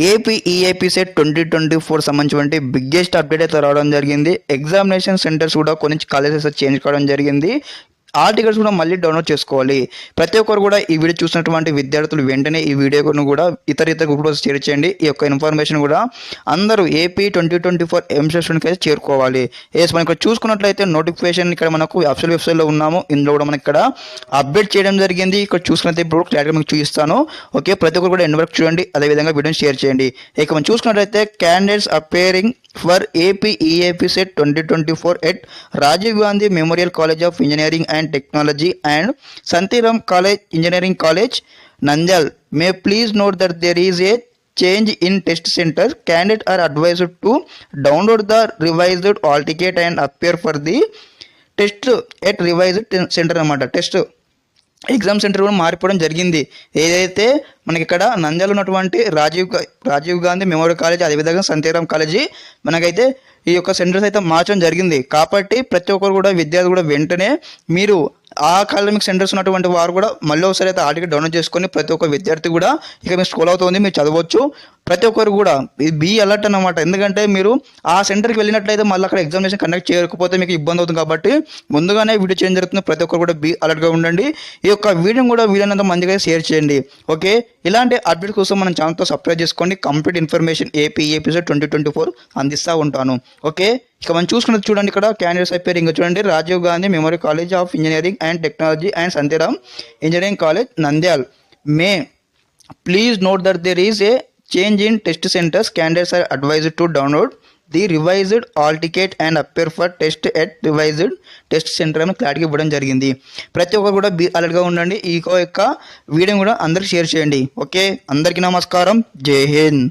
AP EAP CET twenty twenty four సంబంధించినటువంటి biggest update అయితే రావడం జరిగింది. ఎగ్జామినేషన్ సెంటర్స్ కూడా కొన్ని కాలేజెస్ చేంజ్ కావడం జరిగింది. ఆ టికెట్స్ కూడా మళ్ళీ డౌన్లోడ్ చేసుకోవాలి. ప్రతి ఒక్కరు కూడా ఈ వీడియో చూసినటువంటి విద్యార్థులు వెంటనే ఈ వీడియోను కూడా ఇతర ఇతర గ్రూప్లో షేర్ చేయండి. ఈ యొక్క ఇన్ఫర్మేషన్ కూడా అందరూ ఏపీ ట్వంటీ ట్వంటీ ఫోర్ ఎంసెషన్కి అయితే చేరుకోవాలి. ఎస్ మనం ఇక్కడ చూసుకున్నట్లయితే నోటిఫికేషన్ ఇక్కడ మనకు అఫ్సల్ వెబ్సైట్లో ఉన్నాము. ఇందులో కూడా మనకి ఇక్కడ అప్డేట్ చేయడం జరిగింది. ఇక్కడ చూసుకున్నట్లయితే ఇప్పుడు క్లారిటీ మీకు చూపిస్తాను. ఓకే ప్రతి ఒక్కరు కూడా ఎండ్ వరకు చూడండి. అదేవిధంగా వీడియోని షేర్ చేయండి. ఇక మనం చూసుకున్నట్లయితే candidates appearing for AP EAP CET twenty twenty four at Rajiv Gandhi memorial college of engineering and and technology and Santhiram college engineering college Nandyal may please note that there is a change in test centre candidate are advised to download the revised hall ticket and appear for the test at revised centre అనమాట test exam centre కూడా మారిపోవడం జరిగింది. ఏదైతే మనకి ఇక్కడ నంద్యాల ఉన్నటువంటి Rajiv Rajiv Gandhi memorial college అదేవిధంగా Santhiram college మనకైతే ఈ యొక్క సెంటర్స్ అయితే మార్చడం జరిగింది. కాబట్టి ప్రతి ఒక్కరు కూడా విద్యార్థులు కూడా వెంటనే మీరు ఆ అకాడమిక్ సెంటర్స్ ఉన్నటువంటి వారు కూడా మళ్ళీ ఒకసారి అయితే ఆర్టికల్ డౌన్లోడ్ చేసుకొని ప్రతి ఒక్క విద్యార్థి కూడా ఇక మీ స్కూల్ అవుతుంది మీరు చదవచ్చు. ప్రతి ఒక్కరు కూడా ఇది బీ అలర్ట్ అన్నమాట. ఎందుకంటే మీరు ఆ సెంటర్కి వెళ్ళినట్లయితే మళ్ళీ అక్కడ ఎగ్జామినేషన్ కండక్ట్ చేయకపోతే మీకు ఇబ్బంది అవుతుంది కాబట్టి ముందుగానే వీడియో చేంజ్ జరుగుతుంది. ప్రతి ఒక్కరు కూడా బీ అలర్ట్గా ఉండండి. ఈ యొక్క వీడియోని కూడా వీలైనంత మందిగా షేర్ చేయండి. ఓకే? ఇలాంటి అప్డేట్ కోసం మన ఛానల్తో సబ్స్క్రైబ్ చేసుకోండి complete information AP episode twenty twenty four అందిస్తూ ఉంటాను. ఓకే? ఇక మనం చూసుకున్నది చూడండి ఇక్కడ. క్యాండిడేట్స్ అయిపోయారు ఇంకా చూడండి. Rajiv Gandhi memorial college of engineering and technology and Santhiram engineering college Nandyal may please note that there is a change in test centres candidates are advised to download the revised hall ticket and appear for test at revised test centre అని clarity ఇవ్వడం జరిగింది. ప్రతి ఒక్కరు కూడా be అలర్ట్గా ఉండండి. ఈ యొక్క వీడియో కూడా అందరికి షేర్ చేయండి. ఓకే? అందరికీ నమస్కారం. జై హింద్.